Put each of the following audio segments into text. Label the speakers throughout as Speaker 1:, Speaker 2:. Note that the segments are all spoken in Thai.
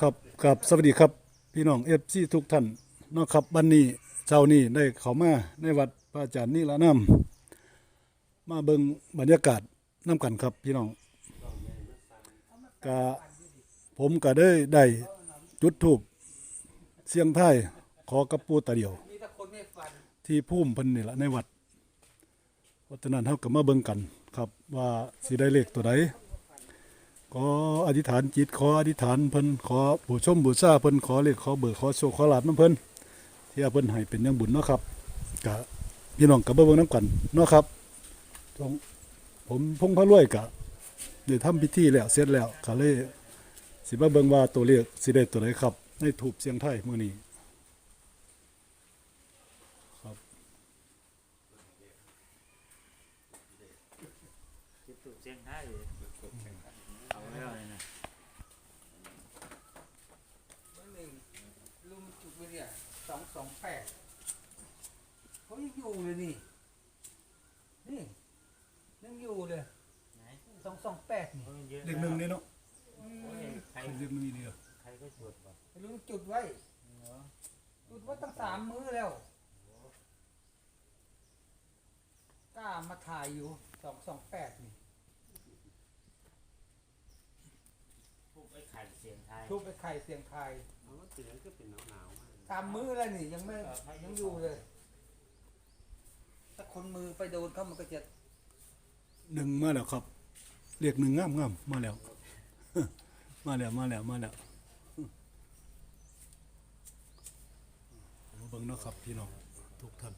Speaker 1: ครับกับสวัสดีครับ พี่น้องเอฟซีทุกท่านนาะครับวันนี้เช้านี้ได้เข้ามาในวัดพระอาจารย์นี่ละน้ำมาเบิงบรรยากาศน้ำกันครับพี่น้องกะผมก็ได้ได้จุดทูบเสียงไทยขอกระปูตาเดียว ที่พุ่มพิ่นนี่ละในวัดเพราะฉะนั้นเฮาก็มาเบิงกันครับว่าสิได้เลขตัวใด ขออธิษฐานจิตขออธิษฐานเพิ่นขอบูชมบูชาเพิ่นขอเลขขอเบิกขอโชคขอลาภนํเพิ่นที่เพิ่นให้เป็นย่างบุญเนาะครับก็พี่น้องก็มาเบิ่งนํกันเนาะครับต้องผมพงพระรวยก็ได้ทำพิธีแล้วเสร็จแล้วก็เลยสิมาเบิ่งว่าตัวเลขสิได้ตัวใดครับในถูกเสียงไทายมื้อนี้
Speaker 2: คิดถูกเชียงไทยเอาแล้วเลยนะ
Speaker 3: เบอร์หนึ่งลุงจุกไปเนี่ยสองสองแปดเขายัง อยู่เลยนี่ นี่ยังอยู่เลย
Speaker 2: ไหน
Speaker 3: สองสองแปดนี่
Speaker 2: เพิ่งเยอะ
Speaker 1: เลขหนึ่งนี่เนาะ
Speaker 3: อื
Speaker 2: โอ้ย
Speaker 3: ม
Speaker 2: ใคร
Speaker 1: เลขหนึ่งนี่เดียว
Speaker 2: ใครก็สวดป่ะ
Speaker 3: ลุงจุดไว้
Speaker 2: เนาะ
Speaker 3: จุดไว้ตั้งสามมื้อแล้ว กล้ามาถ่ายอยู่สองสองแปดนี่
Speaker 2: พวกไอ้ไข่เสียงไทย
Speaker 3: ทุบไปไข่เสียงไทาย
Speaker 4: เอาว่าตื่นก็เป็นหนาวๆมาก
Speaker 3: สามมื้อแล้วนี่ยังไม่ยังอยู่เลยถ้า คนมือไปโดนเขามันก็จะ
Speaker 1: หนึ่งมาแล้วครับเรียกหนึ่งงามงามมาแล้ว มาแล้วมาแล้วมาแล้วมาเบิ่งเนาะครับพี่น้องทุกท่าน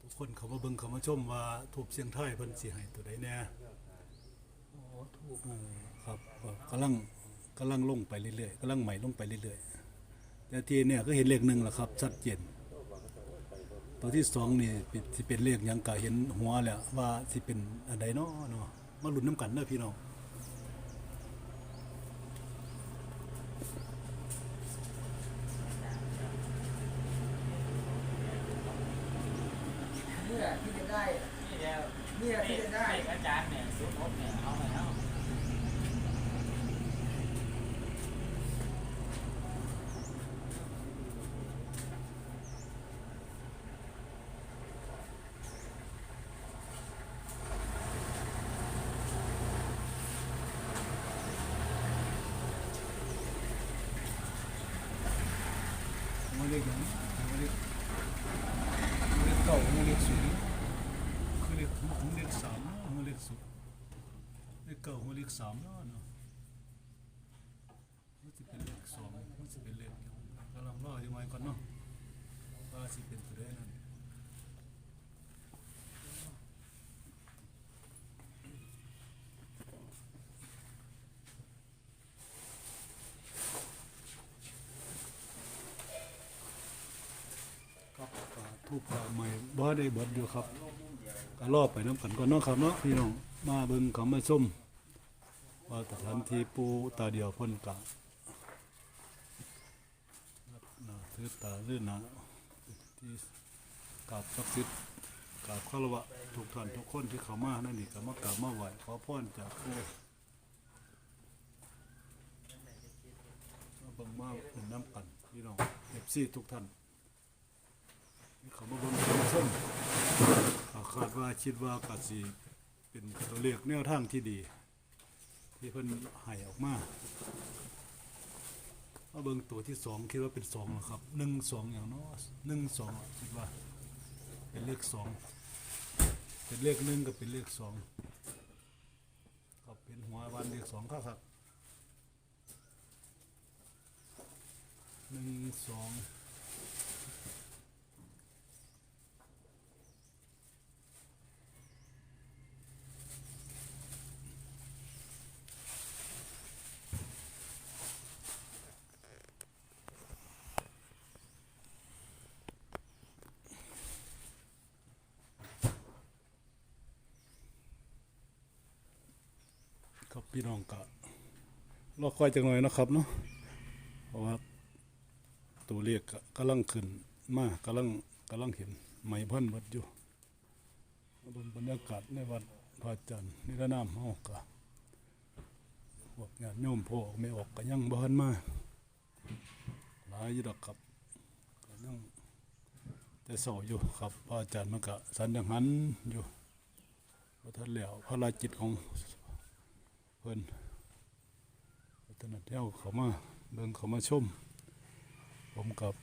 Speaker 1: ทุกคนเขามาเบิ่งเขามาชมว่าถูกเสียงไทายเพิ่นสิให้ตัวใดแน่
Speaker 3: โอ้ถูก
Speaker 1: เออครับก็กำลังกำลังลงไปเรื่อยๆกำลังใหม่ลงไปเรื่อยๆแต่ที่เนี่ยก็เห็นเลขหนึ่งแล้วครับชัดเจน ตัวที่สองนี่เป็นสิเป็นเลขหยังก็เห็นหัวแล้วว่าสิเป็นอันใดเนาะเนาะมาลุ้นน้ำกันเด้อพี่น้อง
Speaker 3: เนี่ยที่จะได้
Speaker 2: นี่แล้ว
Speaker 3: เนี่ยที่จะได้
Speaker 2: อาจารย์เนี่ยสุภพเนี่ยเอาแล้ว
Speaker 1: หัวเลขหยังหัวเลขหัวเลขเก้าหัวเลขศูนย์คือเล ขหัวหัวเลขสามเนาะหัวเลขศูนย์เลขเก้าหัวเลขสามเนาะเนาะมันสิเป็นเลขสองมันสิเป็นเลขหยังกำลังรออยู่ไหมก่อนเนาะว่าสิเป็นตัวใดนั่นครับก็ทูบก็ใหม่บ่ได้เบิดอยู่ครับ ก็รอบไปน้ำกันก่อนเนาะครับเนาะพี่น้องมาเบิ่งเขามาชมว่าสถานที่ปูตาเดียวเพ่นกะน่าถือตาลื่นนะที่กราบศักดิ์สิทธิ์กราบคารวะทุกท่านทุกคนที่เขามานั่นนี่ก็มากราบมาไหวขอพรจากผู้มาเบิ่งมาเป็นน้ำกันพี่น้อง FC ทุกท่านเขามาเบิ่งเป็นส้ม ก็คาดว่าคิดว่ากสิเป็นตัวเลขแนวทางที่ดี ที่เพิ่นให้ออกมามาเบิ่งตัวที่สองคิดว่าเป็นสองนะครับหนึ่งสองอย่างเนาะหนึ่งสองคิดว่า เป็นเลขสองเป็นเลขหนึ่งกับเป็นเลขสองก็เป็นหัววันเลขสองครับครับหนึ่งสอง ครับพี่น้องกะรอคอยจังหน่อยนะครับเนาะเพราะว่าตัวเลขก็กำลังขึ้นมากกำลังกำลังเห็นไหมพันวัดอยู่บนบรรยากาศในวัดพระจันทร์นี่ระนามเฮากะพวกญาติโยมพ่อไม่ออกก็ยังบ่ทันมาหลายอยู่ดอกครับก็ยังแต่เศร้าอยู่ครับพระอาจารย์มันก็สันยังหันอยู่พระท่านแล้วพระราจิตของ เพิ่นตนนั้นเที่ยวเขามาเบิ่งเขามาชม ผมกับ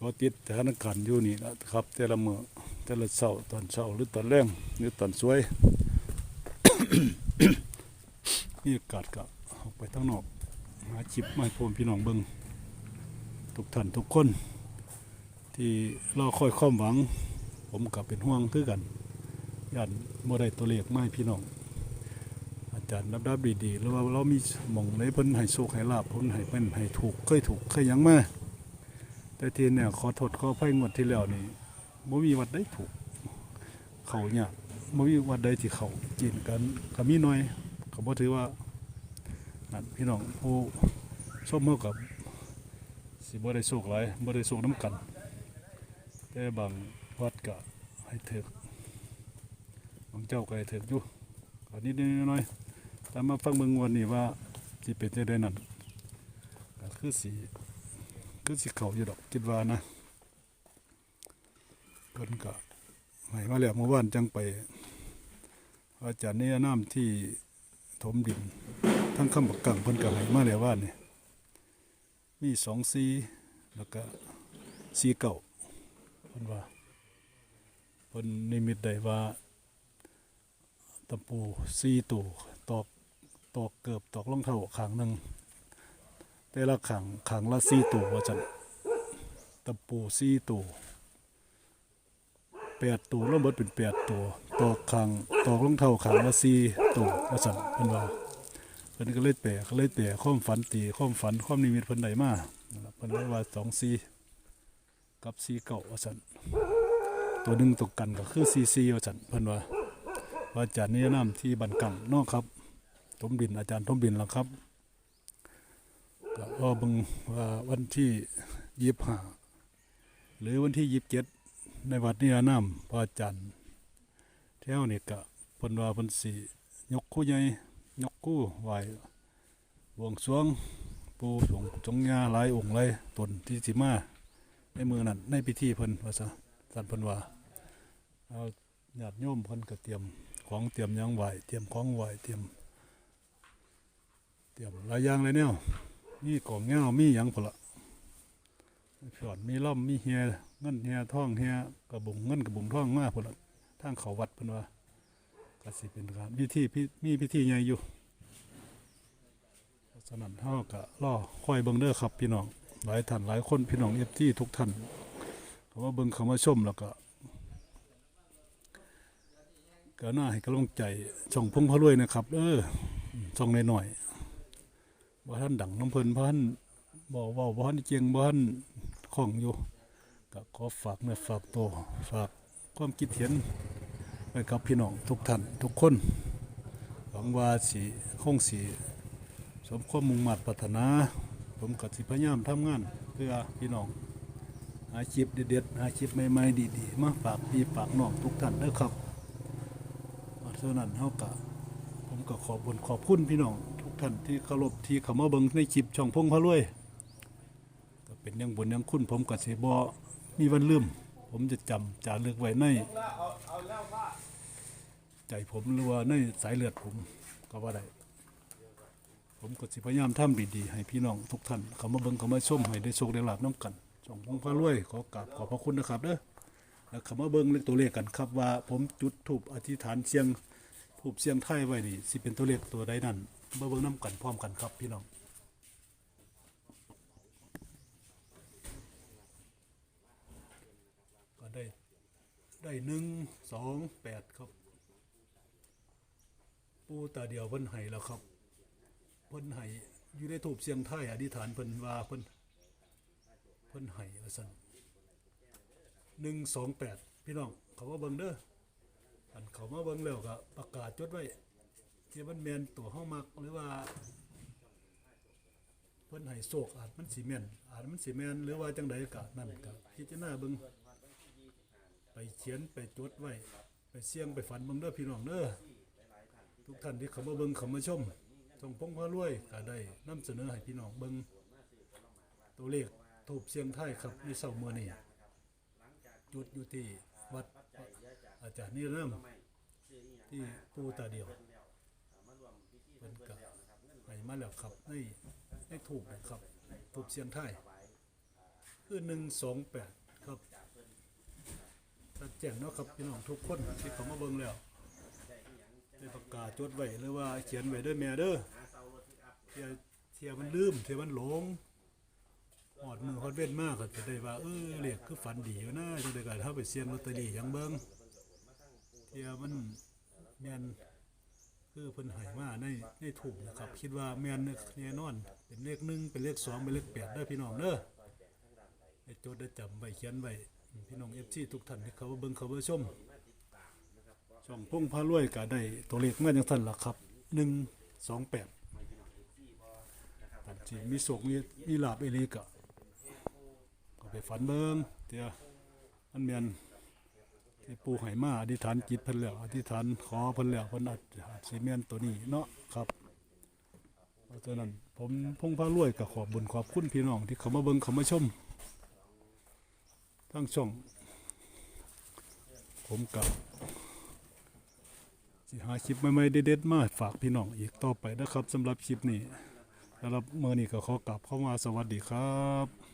Speaker 1: ก็ติดสถานการณ์อยู่นี่นะครับ แต่ละมื้อแต่ละเช้าตอนเช้าหรือตอนแรงหรือตอนสวยมีโอากาสก็ออกไปทั้งนอกหาชิปมาให้พ่อพี่น้องเบิงทุกท่านทุกคน ที่รอคอยความหวัง ผมกับเป็นห่วงคือกันย่านบ่ได้ตัวเลขมาให้พี่น้อง จารย์รับรับดีๆแล้วว่าเรามีหมองในเพิ่นให้โชคให้ลาบเพิ่นให้เป็นให้ถูกเคยถูกเคยยังมาแต่ทีเนี่ยขอโทษขออภัยงวดที่แล้วนี่บ่มีวัดใดถูก เขายากบ่มีวัดใดที่เขากินกันก็มีน้อยก็บ่ถือว่านั่นพี่น้องผู้ชมเฮากับสิบ่ได้โชคหลายบ่ได้โชคน้ำกัน แต่บางวัดก็ให้ถึกบางเจ้าก็ให้ถึกอยู่ก็นิดๆหน่อยๆ แต่มาฟังเบิ่งวันนี้ว่าสิเป็นจังไดนั่นก็คือสิคือสิเขาอยู่ดอกคิดว่านะเพิ่นก็ให้มาแล้วเมื่อวานจังไป อาจารย์นี่น้ำที่ถมดิน ทั้งคำบักกังเพิ่นก็ให้มาแล้วว่านี่มีสองสีแล้วก็สีเก่าเพิ่นว่าเพิ่นนิมิตได้ว่าตะปูสีตัวตอก ตอกเกือบตอกรองเท้าข้างหนึ่งแต่ละข้างข้างละสีตัวว่าจันตะปูสีตัวแปดตัวรวมเบิดเป็นแปดตัวตอกข้างตอกรองเท้าข้างละสีตัวว่าจันเพิ่นว่าเพิ่นก็เลยแปลก็เลยแปลความฝันตีความฝันความนิมิตเพิ่นได้มานั่นล่ะเพิ่นเลยว่าสองสี่กับสี่เก้าว่าซั่นตัวหนึ่งตกกันก็คือสี่สี่ว่าซั่นเพิ่นว่าว่าอาจารย์นิรนามที่บันกังนอกครับ ทมบิน อาจารย์ทมบินแล้วครับก็บิ่งว่าวันที่ยี่สิบห้าหรือวันที่ยี่สิบเจ็ดในวัดนิรนามพระอาจารย์แถวนี้ก็พนว่าพิ่นสิยกคู่ใหญ่ยกกู้ไหวบวงสวงปูสงจงยาหลายองค์หลายตนที่สิมาในมือนั้นในพิธีเพิ่นว่าซะสันเพิ่นว่าเอาญาติโยมเพิ่นก็เตรียมของเตรียมยังไหวเตรียมของไหวเตรียม เตรียมหลายอย่างเลยแนวมีก่องเงามีหยังพละมีฝอนมีล่อมมีเฮียเงินเฮียท่องเฮียกระบุงเงินกระบุงท่องมาพุ่นละทางเขาวัดเพิ่นว่าก็สิเป็นการพิธีมีพิธีใหญ่อยู่เพราะฉะนั้นเฮาก็รอคอยเบิงเด้อครับพี่น้องหลายท่านหลายคนพี่น้องเอฟที่ทุกท่านเขามาเบิงเขามาชมแล้วก็ก็น่าให้กำลังใจช่องพงพะรวยนะครับ เออช่องน้อยๆ บ่ท่านดังน้ำเพิ่นบ่ท่านบ่เว้าบ่ท่านเจียงบ่ท่านคล่องอยู่ก็ขอฝากเนื้อฝากตัวฝากความคิดเห็นไปกับพี่น้องทุกท่านทุกคนหวังว่าสีคงสีสมความมุ่งมั่นปรารถนา ผมกับสิพยายามทำงานเพื่อพี่น้องอาชีพเด็ดๆอาชีพใหม่ๆดีๆมาฝากพี่ฝากน้องทุกท่านเด้อครับเพรานั้นเฮากะผมก็ขอบุญขอบคุณพี่น้อง ท่านที่เคารพที่เขามาเบิ่งในคลิปช่องพงพะรวยก็เป็นยังบุญยังคุณผมก็สิบ่มีวันลืม ผมจะจำจารึกไว้ในใจผมหรือว่าในสายเลือดผมก็ว่าได้ผมก็สิพยายามทำดีๆให้พี่น้องทุกท่านเขามาเบิ่งเขามาชมให้ได้โชคได้ลาบน้ำกันส่องพงพระรวยขอกราบขอบพระคุณนะครับเด้อแล้วเขามาเบิ่งเลขตัวเลขกันครับว่า ผมจุดถูปอธิษฐานเสียงถูปเสียงไทยไว้นี่สิเป็นตัวเลขตัวใดนั่น เบิ่งน้ำกันพร้อมกันครับพี่น้องก็ได้ได้หนึ่งสองแปดครับ ปูตาเดียวเพิ่นไห้แล้วครับเพิ่นไห้อยู่ในถูบเสียงไทายอธิษฐานเพิ่นว่าเพิ่นเพิ่นไห้ว่าซั่นหนึ่งสองแปดพี่น้องเขามาเบิ่งเด้ออันเขามาเบิ่งแล้วก็ประกาศจดไว้ ที่มันแมนตัวห้องมักหรือว่า เพิ่นให้โศกอาจมันสิแมนอาจมันสิแมนหรือว่าจังใดก็นั่นก็พิจารณาเบิ่งไปเขียนไปจดไว้ ไปเสี่ยงไปฝันเบิ่งเด้อพี่น้องเด้อทุกท่านที่เข้ามาเบิ่งเข้ามาชมส่งพงพระรวยก็ได้นำเสนอให้พี่น้องเบิ่งตัวเลขทูบเสียงไทยครับในเสาร์มื้อนี้จุดอยู่ที่วัดอาจารย์นิรนามที่ปูตาเดียว เพิ่นก็ให้มาแล้วครับในในถูกนะครับทูบเสียงไทยคือ128ครับตัดแจ้งเนาะครับพี่น้องทุกคนที่เขามาเบิ่งแล้วได้ประกาศจดไว้หรือว่าเขียนไว้ด้อแม่เด้อเทียเทียมันลืมเทียมันหลงหอดมือฮอดเว้นมากก็จะได้ว่าเออเลขคือฝันดีอยู่นะจังได๋ก็เฮาไปเสียงลอตเตอรี่หยังเบิ่งเทียมันแม่น คือเพิ่นให้มาในในถูกนะครับ คิดว่าแม่นแน่นอน เป็นเลขหนึ่งเป็นเลขสองเป็นเลขแปดเด้อพี่น้องเด้อได้จดได้จำไว้เขียนไว้พี่น้อง FC ทุกท่านที่เขาเบิ่งเขามาชม ช่องพงพารวยก็ได้ตัวเลขมาจังซั่นล่ะครับ128ท่านที่มีโศกมีมีลาภอีหลีก็ก็ไปฝันเบิ่งเดี๋ยวมันเมียน ที่ปูไหมาอธิษฐานจิตเพิ่นแล้วอธิษฐานขอเพิ่นแล้วเพิ่นอาจสิแม่นตัวนี้เนาะครับเพราะฉะนั้นผมพงพารวยก็ขอบบุญขอบคุณพี่น้องที่เขามาเบิ่งเขามาชมทั้งช่อง ผมกับสิหาคลิปใหม่ๆเด็ดๆมาฝากพี่น้องอีกต่อไปนะครับสำหรับคลิปนี้สำหรับมื้อนี้ก็ขอกลับเข้ามาสวัสดีครับ